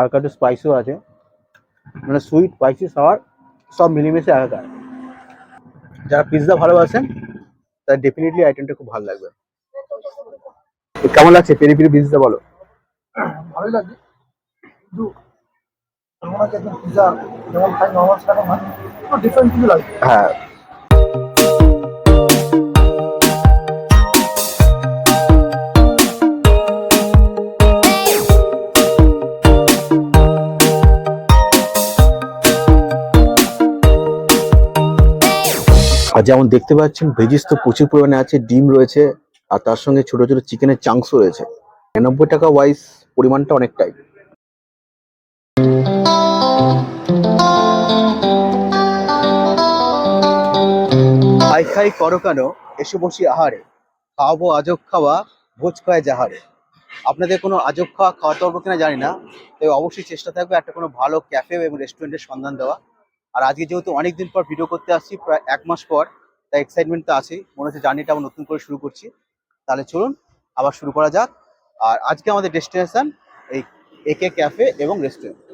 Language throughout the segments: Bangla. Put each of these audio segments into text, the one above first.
হালকা একটু স্পাইসিও আছে। মানে সুইট স্পাইসি সাওয়ার সব মিলেমিশে একাকার যারা পিৎজা ভালোবাসেন তার ডেফিনেটলি আইটেমটা খুব ভালো লাগবে। কেমন লাগছে? পেরি পেরি পিৎজা বলো। ভালোই লাগে কিন্তু আমার কাছে একদম যেমন খাই নর্মাল সেরকম হয় ডিফারেন্ট কিছু লাগে হ্যাঁ। যেমন দেখতে পাচ্ছেন, ভেজিস তো প্রচুর পরিমাণে আছে, ডিম রয়েছে, আর তার সঙ্গে ছোট ছোট চিকেনের চাংসও রয়েছে। নিরানব্বই টাকা ওয়াইজ পরিমাণটা অনেকটাই। খাই খাই করো কেন? এসে বসি আহারে। খাওয়াবো আজব খাওয়া, ভোজ খায় যাহারে। আপনাদের কোনো আজব খাওয়া খাওয়াতে পারব কিনা জানি না, তবে অবশ্যই চেষ্টা থাকবে একটা কোনো ভালো ক্যাফে এবং রেস্টুরেন্টের সন্ধান দেওয়া। আর আজকে যেহেতু অনেকদিন পর ভিডিও করতে আসছি, প্রায় এক মাস পর তাই এক্সাইটমেন্ট তো আছেই। মনে হচ্ছে জার্নিটা আবার নতুন করে শুরু করছি। তাহলে চলুন, আবার শুরু করা যাক। আর আজকে আমাদের ডেস্টিনেশন এই একে ক্যাফে এবং রেস্টুরেন্ট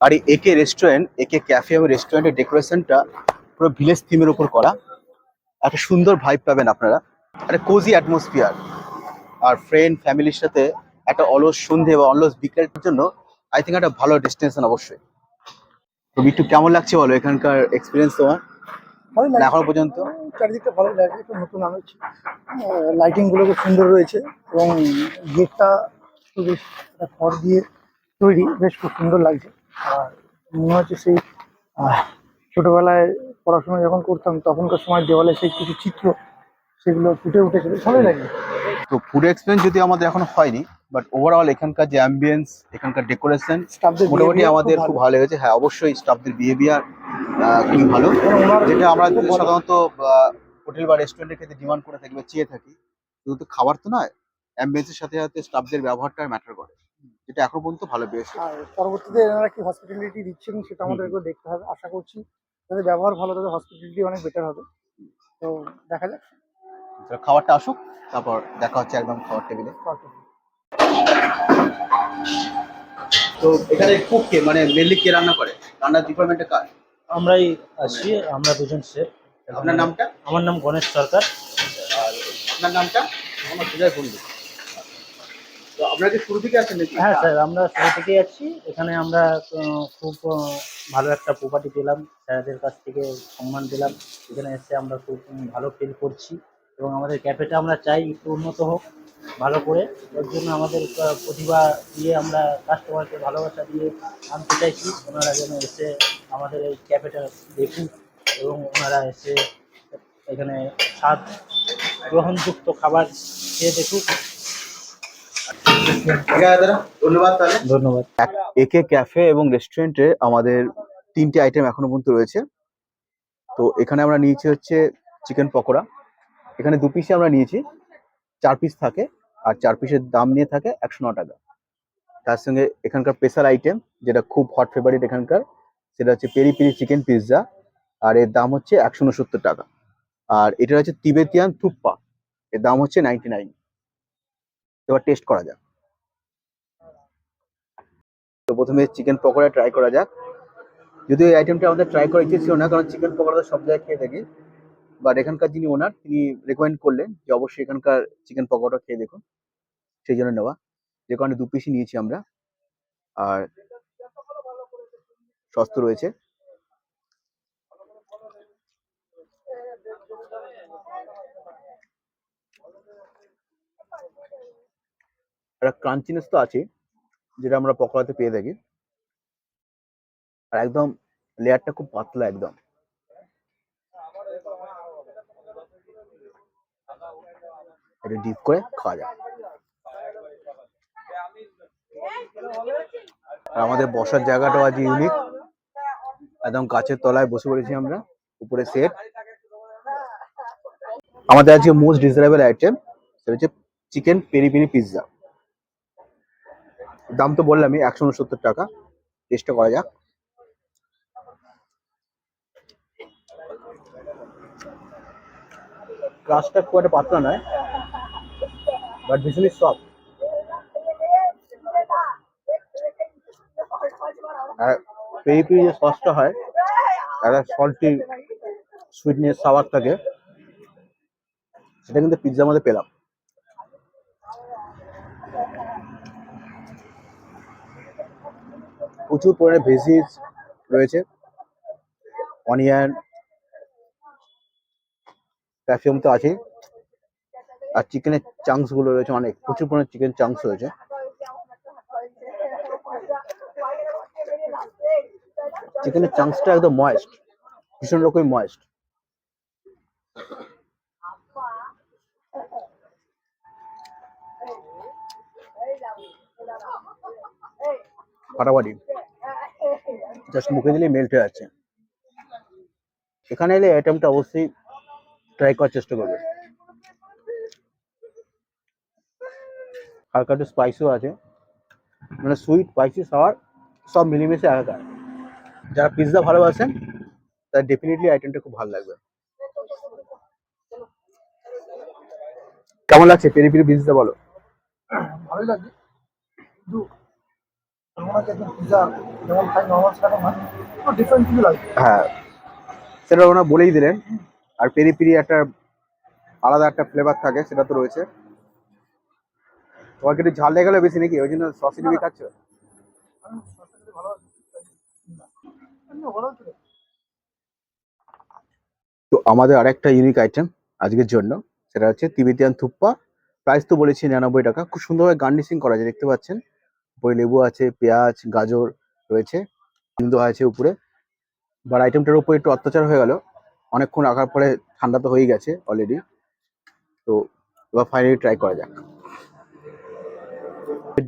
আর এই একে রেস্টুরেন্ট একে ক্যাফে এবং রেস্টুরেন্টের ডেকোরেশনটা পুরো ভিলেজ থিমের উপর করা। একটা সুন্দর ভাইব পাবেন আপনারা। একটা কোজি অ্যাটমসফিয়ার আর ফ্রেন্ড ফ্যামিলির সাথে একটা অলস সন্ধে বা অলস বিকেলের জন্য আই থিঙ্ক একটা ভালো ডেস্টিনেশন অবশ্যই। তো একটু কেমন লাগছে বলো এখানকার এক্সপিরিয়েন্স তোমার? এখনও পর্যন্ত? চারিদিকটা ভালোই লাগে একটু নতুন আমেজ লাইটিংগুলো খুব সুন্দর রয়েছে এবং গেটটা একটু বেশ খড় দিয়ে তৈরি বেশ খুব সুন্দর লাগছে। আর মনে হচ্ছে সেই ছোটবেলায় পড়াশোনা যখন করতাম তখনকার সময় দেওয়ালে সেই কিছু চিত্র সেগুলো ফুটে উঠেছে বেশ ভালোই লাগে তো ফুড এক্সপিরিয়েন্স যদি আমাদের এখন হয়নি বাট ওভারঅল এখানকার যে অ্যাম্বিয়েন্স এখানকার ডেকোরেশন স্টাফদের মোটামুটি আমাদের খুব ভালো। লেগেছে। হ্যাঁ অবশ্যই স্টাফদের বিহেভিয়ার খুবই ভালো। যেটা আমরা। সাধারণত হোটেল বা রেস্টুরেন্টের ক্ষেত্রে ডিমান্ড করে থাকি বা চেয়ে থাকি কিন্তু খাবার তো নয় অ্যাম্বিয়েন্সের সাথে সাথে স্টাফদের ব্যবহারটা ম্যাটার করে। যেটা এখন পর্যন্ত ভালো পেয়েছে। আর পরবর্তীতে এনারা কি হসপিটালিটি দিচ্ছেন সেটা আমাদেরকে দেখতে হবে। আশা করছি তাদের ব্যবহার ভালো তাদের হসপিটালিটি অনেক বেটার হবে। তো দেখা যাক। খাবারটা আসুক তারপর দেখা হচ্ছে একদম খাবার টেবিলে। তো এখানে কুক কে মানে মেনলি কে রান্না করে? রান্নার ডিপার্টমেন্টে কার? আমরাই আছি আমরা দুজন শেফ আপনার নামটা? আমার নাম গণেশ সরকার। আর আপনার নামটা? আমার সুজয় পণ্ডিত আপনারা কি শুরু থেকে আছেন হ্যাঁ স্যার, আমরা শুরু থেকেই আছি। এখানে আমরা খুব ভালো একটা প্রপার্টি পেলাম। স্যারদের কাছ থেকে সম্মান পেলাম। এখানে এসে আমরা খুব ভালো ফিল করছি। এবং আমাদের ক্যাফেটা আমরা চাই একটু উন্নত হোক, ভালো করে। এর জন্য আমাদের প্রতিভা দিয়ে আমরা কাস্টমারকে ভালোবাসা দিয়ে আনতে চাইছি। ওনারা যেন এসে আমাদের এই ক্যাফেটা দেখুন এবং ওনারা এসে এখানে স্বাদ গ্রহণযুক্ত খাবার খেয়ে দেখুক। ধন্যবাদ একে ক্যাফে এবং রেস্টুরেন্টে আমাদের তিনটে আইটেম এখনও পর্যন্ত রয়েছে। তো এখানে আমরা নিয়েছি হচ্ছে চিকেন পকোড়া। এখানে দু পিসে আমরা নিয়েছি। চার পিস থাকে আর চার পিসের দাম নিয়ে থাকে একশো ন টাকা। তার সঙ্গে এখানকার স্পেশাল আইটেম যেটা খুব হট ফেভারিট এখানকার, সেটা হচ্ছে পেরি পেরি চিকেন পিৎজা আর এর দাম হচ্ছে একশো উনসত্তর টাকা। আর এটা হচ্ছে তিবেতিয়ান থুপ্পা এর দাম হচ্ছে নাইনটি নাইন এবার টেস্ট করা যাক। তো প্রথমে চিকেন পকোড়া ট্রাই করা যাক। যদিও এই আইটেমটা আমাদের ট্রাই করার ইচ্ছে ছিল না, কারণ চিকেন পকোড়া তো সব জায়গায় খেয়ে থাকি। বাট এখানকার যিনি ওনার তিনি রেকমেন্ড করলেন যে অবশ্যই এখানকার চিকেন পকোড়া খেয়ে দেখুন। সেই জন্য নেওয়া। যে কারণে দু পিসই নিয়েছি আমরা। আর সস্ত রয়েছে। একটা ক্রাঞ্চিনেস তো আছে যেটা আমরা পকোড়াতে পেয়ে থাকি। আর একদম লেয়ারটা খুব পাতলা একদম। এটা ডিপ করে খাওয়া যায়। আর আমাদের বসার জায়গাটাও আজ ইউনিক একদম গাছের তলায় বসে পড়েছি আমরা। উপরে সেট আমাদের আজকে মোস্ট ডিজারেবল আইটেম সেটা হচ্ছে চিকেন পেরি পেরি পিৎজা দাম তো বললামই, একশো উনসত্তর টাকা। চেষ্টা করা যাক। ক্রাস্টটা খুব একটা পাতলা নয় বাট ভীষণই সফট আর পেরি পেরি যে সসটা হয়, একটা সল্টি সুইটনেস সাওয়ার থাকে, সেটা কিন্তু পিৎজার মধ্যে পেলাম। প্রচুর পরিমাণে ভেজিস রয়েছে। অনিয়ন ক্যাপসিকাম তো আছেই। আর চিকেনের চাংসগুলো রয়েছে, অনেক, প্রচুর পরিমাণে চিকেন চাংস রয়েছে। চিকেনের চাংসটা একদম ময়েস্ট ভীষণ রকমের ময়েস্ট ফাটাফাটি। জাস্ট মুখে দিলেই মেল্ট হয়ে যাচ্ছে। এখানে এলে আইটেমটা অবশ্যই ট্রাই করার চেষ্টা করবে। হালকা একটু স্পাইসিও আছে। মানে সুইট স্পাইসি সাওয়ার সব মিলেমিশে একাকার যারা পিৎজা ভালোবাসেন, তার ডেফিনেটলি আইটেমটা খুব ভালো লাগবে। কেমন লাগছে? পেরি পেরি পিৎজা বলো। ভালোই লাগছে। হ্যাঁ সেটা ওনারা বলেই দিলেন। আর পেরি পেরি একটা আলাদা একটা ফ্লেভার থাকে সেটা তো রয়েছে। তোমাকে একটু ঝাল লেগে বেশি নাকি? ওই জন্য সসি ডিবি খাচ্ছ তো আমাদের আরেকটা ইউনিক আইটেম আজকের জন্য সেটা হচ্ছে তিবেতিয়ান থুপ্পা। প্রাইস তো বলেছি নিরানব্বই টাকা। খুব সুন্দরভাবে গার্নিশিং করা যায় দেখতে পাচ্ছেন। উপরে লেবু আছে, পেঁয়াজ, গাজর রয়েছে। হিন্দু আছে উপরে। বাট আইটেমটার উপরে একটু অত্যাচার হয়ে গেল। অনেকক্ষণ রাখার পরে ঠান্ডা তো হয়ে গেছে অলরেডি তো এবার ফাইনালি ট্রাই করা যাক।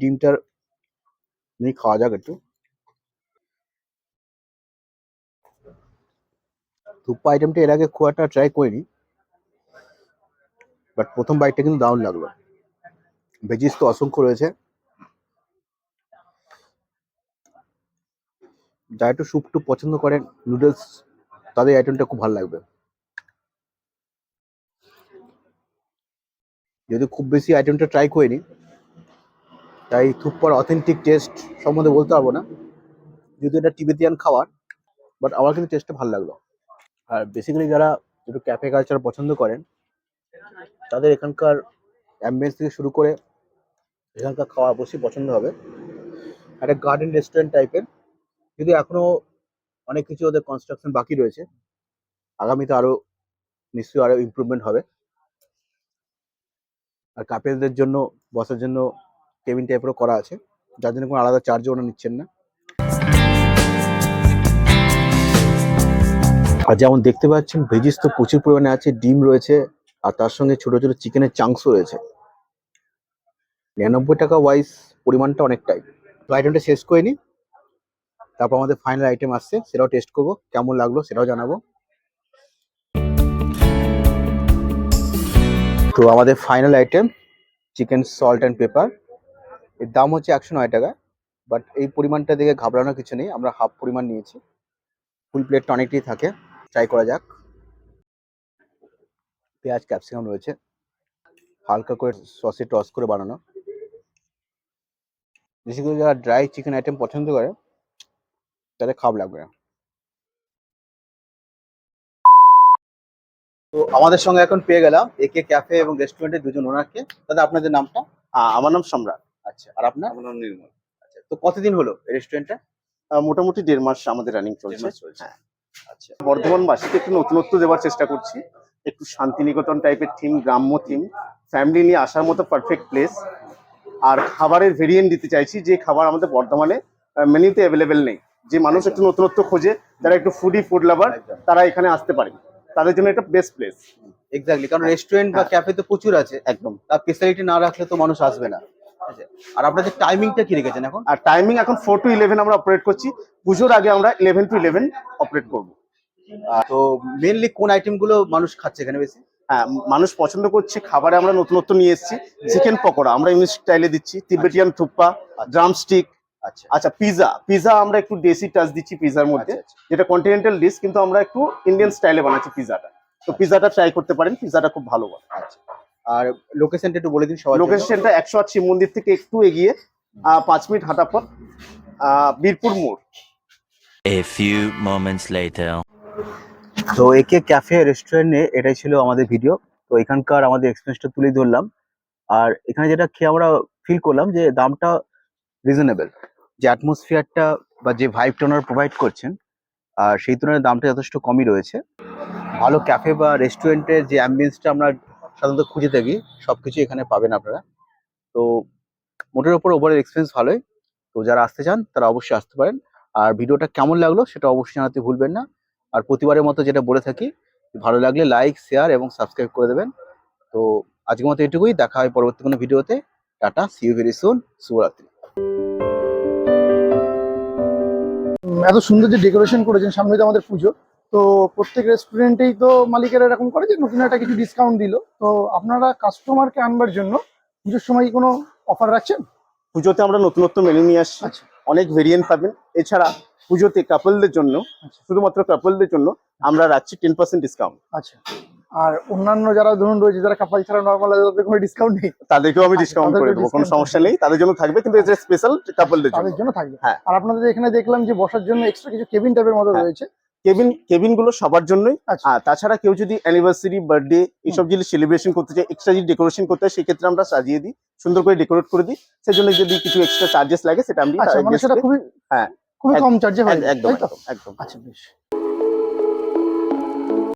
ডিমটার নিয়ে খাওয়া যাক একটু। থুপ্পা আইটেমটা এর আগে খুব একটা ট্রাই করিনি। বাট প্রথম বাইকটা কিন্তু দারুণ লাগল। ভেজিস তো অসংখ্য রয়েছে। যারা একটু স্যুপ টুপ পছন্দ করেন নুডলস তাদের আইটেমটা খুব ভালো লাগবে। যদি খুব বেশি আইটেমটা ট্রাই করিনি তাই থুপ্পার অথেন্টিক টেস্ট সম্বন্ধে বলতে পারব না। যেহেতু এটা টিবেতিয়ান খাবার বাট আমার কিন্তু টেস্টটা ভালো লাগল। আর বেসিক্যালি যারা একটু ক্যাফে কালচার পছন্দ করেন, তাদের এখানকার অ্যাম্বিয়েন্স থেকে শুরু করে এখানকার খাওয়া অবশ্যই পছন্দ হবে। একটা গার্ডেন রেস্টুরেন্ট টাইপের যদি এখনও অনেক কিছু ওদের কনস্ট্রাকশন বাকি রয়েছে। আগামীতে আরও নিশ্চয়ই আরও ইমপ্রুভমেন্ট হবে। আর কাপেলদের জন্য বসার জন্য কেবিন টাইপেরও করা আছে। যার জন্য কোনো আলাদা চার্জও ওরা নিচ্ছেন না। আর যেমন দেখতে পাচ্ছেন ভেজিস তো প্রচুর পরিমাণে আছে, ডিম রয়েছে, আর তার সঙ্গে ছোট ছোট চিকেনের চাংসও রয়েছে। নিরানব্বই টাকা ওয়াইজ পরিমাণটা অনেকটাই। তো আইটেমটা শেষ করে নিই। তারপর আমাদের ফাইনাল আইটেম আসছে, সেটাও টেস্ট করব, কেমন লাগল সেটাও জানাব। তো আমাদের final item chicken salt and pepper এর দাম হচ্ছে একশো নয় টাকা বাট এই পরিমাণটা দেখে ঘাবড়ানোর কিছু নেই, আমরা হাফ পরিমাণ নিয়েছি। ফুল প্লেটটা অনেকটাই থাকে ট্রাই করা যাক। পেঁয়াজ ক্যাপসিকাম রয়েছে। হালকা করে সসে টস করে বানানো। বেশি করে যারা ড্রাই চিকেন আইটেম পছন্দ করে তাদের খারাপ লাগবে তো আমাদের সঙ্গে এখন পেয়ে গেলাম একে ক্যাফে এবং রেস্টুরেন্টের দুজন ওনারকে দাদা আপনাদের নামটা? আমার নাম সম্রাট। আচ্ছা আর আপনার? আমার নাম নির্মল। আচ্ছা তো কতদিন হলো এই রেস্টুরেন্টটা মোটামুটি দেড় মাস আমাদের রানিং চলছে। হ্যাঁ। আচ্ছা। বর্ধমানবাসীকে একটু নতুনত্ব দেওয়ার চেষ্টা করছি। একটু শান্তিনিকেতন টাইপের থিম গ্রাম্য থিম ফ্যামিলি নিয়ে আসার মতো পারফেক্ট প্লেস আর খাবারের ভেরিয়েন্ট দিতে চাইছি যে খাবার আমাদের বর্ধমানে মেনুতে অ্যাভেলেবেল নেই। যে মানুষ একটু নতুনত্ব খোঁজে যারা একটু ফুডি ফুড লাভার তারা এখানে আসতে পারে। তাদের জন্য এটা বেস্ট প্লেস এক্স্যাক্টলি কারণ রেস্টুরেন্ট বা হ্যাঁ। ক্যাফে তো প্রচুর আছে। একদম। তার স্পেশালিটি না রাখলে তো মানুষ আসবে না? আর আপনাদের টাইমিংটা কি রেখেছেন এখন? আর টাইমিং এখন ফোর টু ইলেভেন আমরা অপারেট করছি। পুজোর আগে আমরা ইলেভেন টু ইলেভেন অপারেট করব। তো মেনলি কোন আইটেমগুলো মানুষ খাচ্ছে এখানে বেশি? হ্যাঁ মানুষ পছন্দ করছে খাবারে আমরা নতুনত্ব নিয়ে এসেছি। চিকেন পকোড়া আমরা ইংলিশ স্টাইলে দিচ্ছি। তিবেটিয়ান থুপ্পা ড্রাম স্টিক আচ্ছা। আচ্ছা পিজা পিজা আমরা একটু দেশি টাচ দিচ্ছি পিজার মধ্যে। আচ্ছা, যেটা কন্টিনেন্টাল ডিশ কিন্তু আমরা একটু ইন্ডিয়ান স্টাইলে বানাচ্ছি পিজাটা তো পিজাটা ট্রাই করতে পারেন পিজাটা খুব ভালো আচ্ছা। আর লোকেশনটা একটু বলে দিন সবাই। লোকেশনটা একশো আট শিব মন্দির থেকে একটু এগিয়ে আহ, পাঁচ মিনিট হাঁটা পর আহ, বীরপুর মোড়। A few moments later. তো একে ক্যাফে রেস্টুরেন্টে এটাই ছিল আমাদের ভিডিও তো এখানকার আমাদের এক্সপিরিয়েন্সটা তুলে ধরলাম। আর এখানে যেটা খেয়ে আমরা ফিল করলাম যে দামটা রিজনেবল যে অ্যাটমসফিয়ারটা বা যে ভাইবটা ওনারা প্রোভাইড করছেন আর সেই তুলনায় দামটা যথেষ্ট কমই রয়েছে। ভালো ক্যাফে বা রেস্টুরেন্টের যে অ্যাম্বিয়েন্সটা আমরা সাধারণত খুঁজে থাকি সব কিছু এখানে পাবেন আপনারা। তো মোটের ওপর ওভারের এক্সপিরিয়েন্স ভালোই। তো যারা আসতে চান, তারা অবশ্যই আসতে পারেন। আর ভিডিওটা কেমন লাগল, সেটা অবশ্যই জানাতে ভুলবেন না। আর প্রতিবারের মতো যেটা বলে থাকি, ভালো লাগলে লাইক শেয়ার এবং সাবস্ক্রাইব করে দেবেন। তো আজকের মতো এটুকুই। দেখা হয় পরবর্তী কোনো ভিডিওতে। Tata see you very soon শুভরাত্রি। এত সুন্দর যে ডেকোরেশন করেছেন সামনে তো আমাদের পুজো। তো প্রত্যেক রেস্টুরেন্টেই তো মালিকেরা এরকম করে যে নতুন একটা কিছু ডিসকাউন্ট দিল। তো আপনারা কাস্টমারকে আনবার জন্য পুজোর সময় কোনো অফার রাখছেন? পুজোতে আমরা নতুনত্ব মেনু নিয়ে আসছি। আচ্ছা। অনেক ভেরিয়েন্ট পাবেন। এছাড়া পুজোতে কাপলদের জন্য আচ্ছা। শুধুমাত্র কাপলদের জন্য আমরা রাখছি টেন পার্সেন্ট ডিসকাউন্ট আচ্ছা। আর অন্যান্য যারা ধরুন রয়েছে যারা কাপাল ছাড়া নর্মাল তাদের কোনো ডিসকাউন্ট নেই। তাদেরকেও আমি ডিসকাউন্ট করে দেবো কোনো সমস্যা নেই। তাদের জন্য থাকবে কিন্তু এটা স্পেশাল কাপলদের জন্য। তাদের জন্য থাকবে। হ্যাঁ। আর আপনাদের এখানে দেখলাম যে বসার জন্য এক্সট্রা কিছু কেবিন টাইপের মতো হ্যাঁ। রয়েছে। কেবিন কেবিনগুলো সবার জন্যই। আচ্ছা। আর তাছাড়া কেউ যদি অ্যানিভার্সারি বার্থডে এইসব জিনিস সেলিব্রেশন করতে চায় এক্সট্রা যদি ডেকোরেশন করতে হয় সেক্ষেত্রে আমরা সাজিয়ে দিই সুন্দর করে ডেকোরেট করে দিই। সেজন্য যদি কিছু এক্সট্রা চার্জেস লাগে সেটা আমি আচ্ছা মানে সেটা খুবই হ্যাঁ। খুবই কম চার্জে হয়ে। একদম একদম। আচ্ছা বেশ।